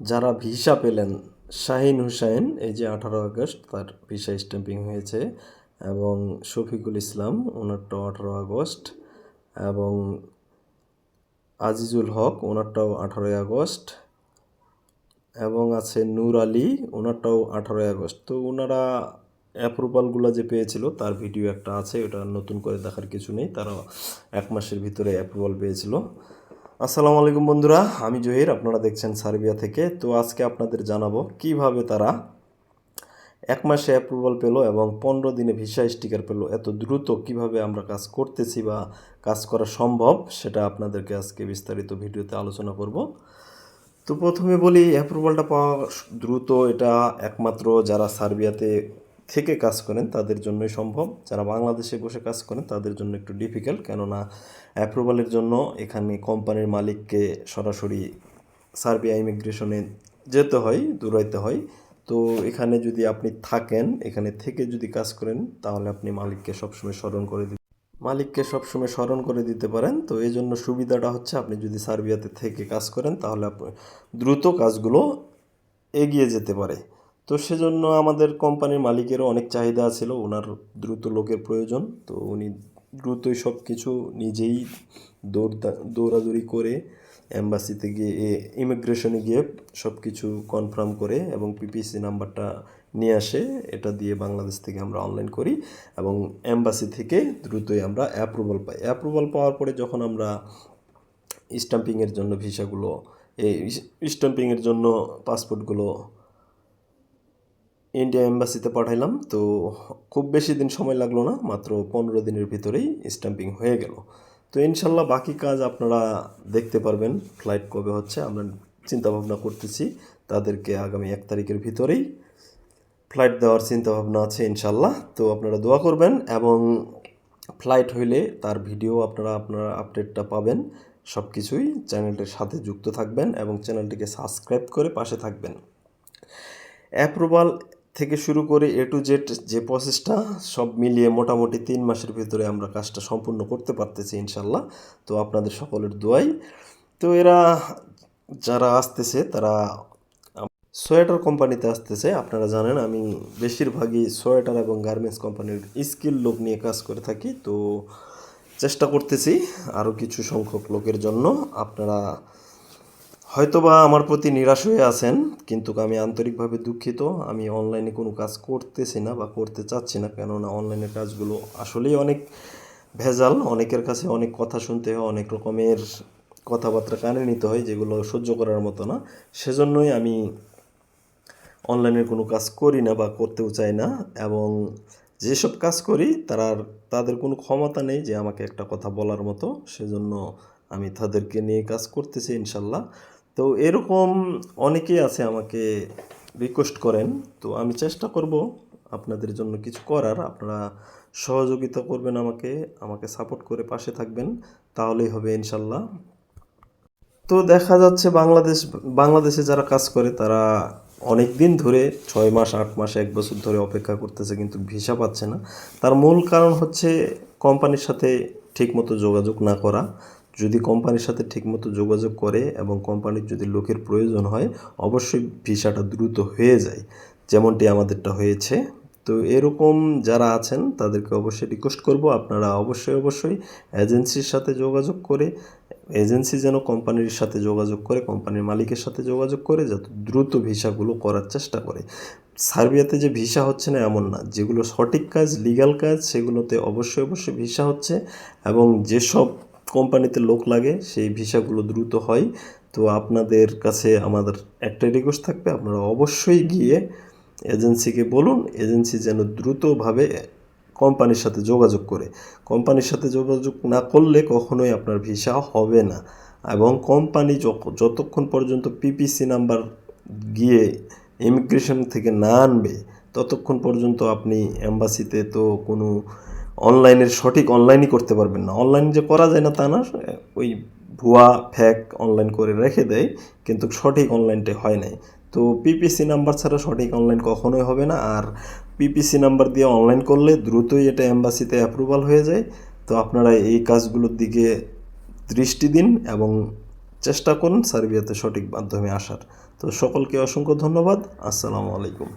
যারা ভিসা পেলেন, শাহিন হুসাইন, এই যে আঠারো আগস্ট তার ভিসা স্ট্যাম্পিং হয়েছে এবং শফিকুল ইসলাম ওনারটাও আঠারো আগস্ট এবং আজিজুল হক ওনারটাও আঠারোই আগস্ট এবং আছে নূর আলী ওনারটাও আঠারোই আগস্ট। তো ওনারা অ্যাপ্রুভালগুলো যে পেয়েছিল, তার ভিডিও একটা আছে, ওটা নতুন করে দেখার কিছু নেই, তারা এক মাসের ভিতরে অ্যাপ্রুভাল পেয়েছিল। আসসালামু আলাইকুম বন্ধুরা, আমি জহির, আপনারা দেখছেন সার্বিয়া থেকে। তো আজকে আপনাদের জানাব কীভাবে তারা এক মাসে অ্যাপ্রুভাল পেল এবং পনেরো দিনে ভিসা স্টিকার পেল। এত দ্রুত কীভাবে আমরা কাজ করতেছি বা কাজ করা সম্ভব, সেটা আপনাদেরকে আজকে বিস্তারিত ভিডিওতে আলোচনা করব। তো প্রথমে বলি অ্যাপ্রুভালটা পাওয়া দ্রুত, এটা একমাত্র যারা সার্বিয়াতে থেকে কাজ করেন, তাদের জন্যই সম্ভব। যারা বাংলাদেশে বসে কাজ করেন, তাদের জন্য একটু ডিফিকাল্ট কেননা অ্যাপ্রুভালের জন্য এখানে কোম্পানির মালিককে সরাসরি সার্বিয়া ইমিগ্রেশনে যেতে হয়, দৌড়াইতে হয়। তো এখানে যদি আপনি থাকেন, এখানে থেকে যদি কাজ করেন, তাহলে আপনি মালিককে সবসময় স্মরণ করে দিন মালিককে সবসময় স্মরণ করে দিতে পারেন। তো এই জন্য সুবিধাটা হচ্ছে, আপনি যদি সার্বিয়াতে থেকে কাজ করেন, তাহলে আপনি দ্রুত কাজগুলো এগিয়ে যেতে পারে। তো সেজন্য আমাদের কোম্পানির মালিকেরও অনেক চাহিদা ছিল, ওনার দ্রুত লোকের প্রয়োজন। তো উনি দ্রুতই সব কিছু নিজেই দৌড় দৌড়াদৌড়ি করে অ্যাম্বাসিতে গিয়ে ইমিগ্রেশনে গিয়ে সব কিছু কনফার্ম করে এবং পিপিসি নাম্বারটা নিয়ে আসে। এটা দিয়ে বাংলাদেশ থেকে আমরা অনলাইন করি এবং অ্যাম্বাসি থেকে দ্রুতই আমরা অ্যাপ্রুভাল পাই। অ্যাপ্রুভাল পাওয়ার পরে যখন আমরা স্টাম্পিংয়ের জন্য ভিসাগুলো এই স্ট্যাম্পিংয়ের জন্য পাসপোর্টগুলো ইন্ডিয়া এম্বাসিতে পাঠাইলাম, তো খুব বেশি দিন সময় লাগল না, মাত্র পনেরো দিনের ভিতরেই স্ট্যাম্পিং হয়ে গেল। তো ইনশাল্লাহ বাকি কাজ আপনারা দেখতে পারবেন ফ্লাইট কবে হচ্ছে, আমরা চিন্তা ভাবনা করতেছি, তাদেরকে আগামী এক তারিখের ভিতরেই ফ্লাইট দেওয়ার চিন্তা ভাবনা আছে ইনশাল্লাহ, তো আপনারা দোয়া করবেন এবং ফ্লাইট হইলে তার ভিডিও আপনারা আপনারা আপডেটটা পাবেন সব কিছুই চ্যানেলটির সাথে যুক্ত থাকবেন এবং চ্যানেলটিকে সাবস্ক্রাইব করে পাশে থাকবেন। অ্যাপ্রুভাল থেকে শুরু করে এ টু জেড যে প্রসেসটা সব মিলিয়ে মোটামুটি তিন মাসের ভিতরে আমরা কাজটা সম্পূর্ণ করতে পারতেছি ইনশাল্লাহ। তো আপনাদের সকলের দোয়াই। তো এরা যারা আসতেছে, তারা সোয়েটার কোম্পানিতে আসতেছে। আপনারা জানেন, আমি বেশিরভাগই সোয়েটার এবং গার্মেন্টস কোম্পানির স্কিল লোক নিয়ে কাজ করে থাকি। তো চেষ্টা করতেছি আরও কিছু সংখ্যক লোকের জন্য। আপনারা হয়তোবা আমার প্রতি নিরাশ হয়ে আছেন, কিন্তু আমি আন্তরিকভাবে দুঃখিত। আমি অনলাইনে কোনো কাজ করতেছি না বা করতে চাচ্ছি না, কেননা অনলাইনের কাজগুলো আসলেই অনেক ভেজাল। অনেকের কাছে অনেক কথা শুনতে হয়, অনেক রকমের কথাবার্তা কানে নিতে হয়, যেগুলো সহ্য করার মতো না। সেজন্যই আমি অনলাইনের কোনো কাজ করি না বা করতেও চাই না, এবং যেসব কাজ করি, তারা তাদের কোনো ক্ষমতা নেই যে আমাকে একটা কথা বলার মতো। সেজন্য আমি তাদেরকে নিয়ে কাজ করতেছি, ইনশাল্লাহ। তো এরকম অনেকেই আছে আমাকে রিকোয়েস্ট করেন। তো আমি চেষ্টা করব আপনাদের জন্য কিছু করার। আপনারা সহযোগিতা করবেন আমাকে আমাকে সাপোর্ট করে পাশে থাকবেন, তাহলেই হবে ইনশাল্লাহ। তো দেখা যাচ্ছে বাংলাদেশ, বাংলাদেশে যারা কাজ করে, তারা অনেক দিন ধরে, ছয় মাস, আট মাস, এক বছর ধরে অপেক্ষা করতেছে, কিন্তু ভিসা পাচ্ছে না। তার মূল কারণ হচ্ছে কোম্পানির সাথে ঠিকমতো যোগাযোগ না করা। যদি কোম্পানির সাথে ঠিকমতো যোগাযোগ করে এবং কোম্পানির যদি লোকের প্রয়োজন হয়, অবশ্যই ভিসাটা দ্রুত হয়ে যায়। যেমনটি আমাদেরটা হয়েছে। তো এরকম যারা আছেন, তাদেরকে অবশ্যই রিকোয়েস্ট করব। আপনারা অবশ্যই অবশ্যই এজেন্সির সাথে যোগাযোগ করে এজেন্সি যেন কোম্পানির সাথে যোগাযোগ করে, কোম্পানির মালিকের সাথে যোগাযোগ করে, যত দ্রুত ভিসাগুলো করার চেষ্টা করে। সার্বিয়াতে যে ভিসা হচ্ছে না এমন না। যেগুলো সঠিক কাজ লিগ্যাল কাজ, সেগুলোতে অবশ্যই অবশ্যই ভিসা হচ্ছে এবং যেসব কোম্পানিতে লোক লাগে, সেই ভিসাগুলো দ্রুত হয়। তো আপনাদের কাছে আমাদের একটাই রিকোয়েস্ট থাকবে, আপনারা অবশ্যই গিয়ে এজেন্সিকে বলুন, এজেন্সি যেন দ্রুতভাবে কোম্পানির সাথে যোগাযোগ করে। কোম্পানির সাথে যোগাযোগ না করলে কখনোই আপনার ভিসা হবে না। এবং কোম্পানি যতক্ষণ পর্যন্ত পিপিসি নাম্বার গিয়ে ইমিগ্রেশন থেকে না আনবে, ততক্ষণ পর্যন্ত আপনি অ্যাম্বাসিতে তো কোনো অনলাইনের সঠিক অনলাইনই করতে পারবেন না। অনলাইন যে করা যায় না তা না, ওই ভুয়া ফ্যাক অনলাইন করে রেখে দেয়, কিন্তু সঠিক অনলাইনটা হয় নাই। তো পিপিসি নাম্বার ছাড়া সঠিক অনলাইন কখনোই হবে না, আর পিপিসি নাম্বার দিয়ে অনলাইন করলে দ্রুতই এটা অ্যাম্বাসিতে অ্যাপ্রুভাল হয়ে যায়। তো আপনারা এই কাজগুলোর দিকে দৃষ্টি দিন এবং চেষ্টা করুন সার্বিয়াতে সঠিক মাধ্যমে আসার। তো সকলকে অসংখ্য ধন্যবাদ। আসসালামু আলাইকুম।